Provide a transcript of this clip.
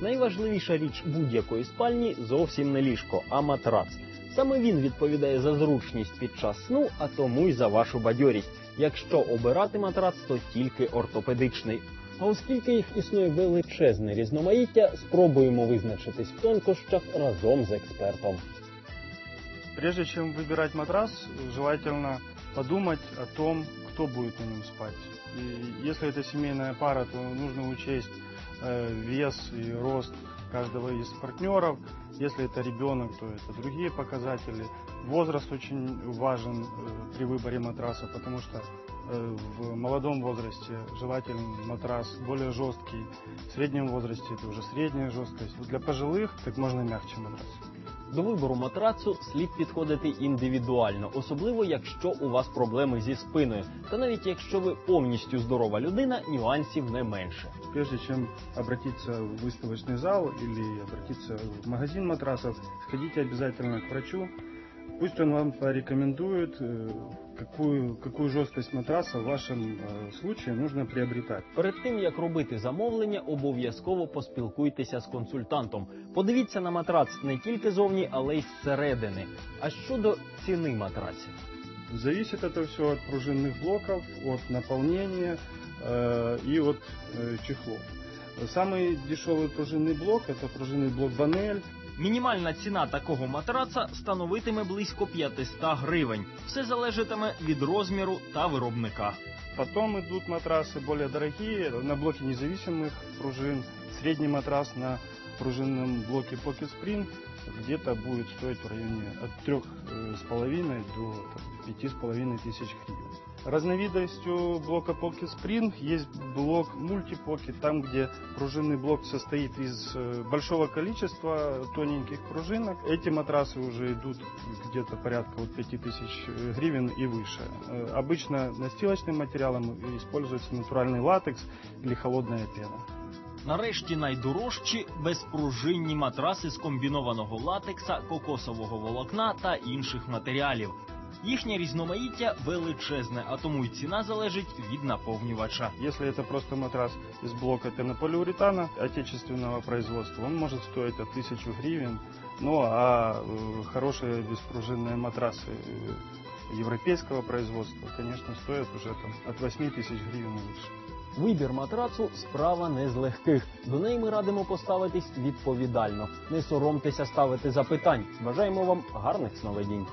Найважливіша річ будь-якої спальні зовсім не ліжко, а матрац. Саме він відповідає за зручність під час сну, а тому й за вашу бадьорість. Якщо обирати матрац, то тільки ортопедичний. А оскільки їх існує величезне різноманіття, спробуємо визначитись в тонкощах разом з експертом. Прежде чем выбирать матрас, желательно подумать о том, кто будет на нем спать. И если это семейная пара, то нужно учесть э, вес и рост каждого из партнеров. Если это ребенок, то это другие показатели. Возраст очень важен э, при выборе матраса, потому что э, в молодом возрасте желательно матрас более жесткий, в среднем возрасте это уже средняя жесткость. Для пожилых как можно мягче матрас. До вибору матрацу слід підходити індивідуально, особливо якщо у вас проблеми зі спиною. Та навіть якщо ви повністю здорова людина, нюансів не менше. Прежде чем обратиться в выставочный зал или обратиться в магазин матрасов, сходите обязательно к врачу. Пусть он вам порекомендует, э, какую, какую жесткость матраса в вашем э, случае нужно приобретать. Перед тим як робити замовлення, обов'язково поспілкуйтеся з консультантом. Подивіться на матрац не тільки зовні, але й зсередини. А щодо ціни матраців? Зависит это все от пружинных блоков, от наполнения э, и от э, чехлов. Самый дешевый пружинный блок это пружинный блок Банель. Мінімальна ціна такого матраца становитиме близько 500 гривень. Все залежатиме від розміру та виробника. Потом идут матрасы более дорогие на блоке независимых пружин. Средний матрас на пружинном блоке Pocket Spring где-то будет стоить в районе от трех э, с половиной до там, пяти с половиной тысяч гривен. Разновидностью блока Pocket Spring есть блок Multipocket, там где пружинный блок состоит из э, большого количества тоненьких пружинок. Эти матрасы уже идут где-то порядка от 5000 гривен и выше. Э, Обычно настилочным материалом используется натуральный латекс или холодная пена. Нарешті найдорожчі безпружинні матраси з комбінованого латекса, кокосового волокна та інших матеріалів. Їхнє різноманіття величезне, а тому й ціна залежить від наповнювача. Если это просто матрас из блока тернополиуретана отечественного производства, он может стоить от 1000 гривен. Ну а э, хорошие беспружинные матрасы э, европейского производства, конечно, стоят уже там от 8 тысяч гривен и выше. Вибір матрацу справа не з легких. До неї ми радимо поставитись відповідально. Не соромтеся ставити запитань. Бажаємо вам гарних сновидінь.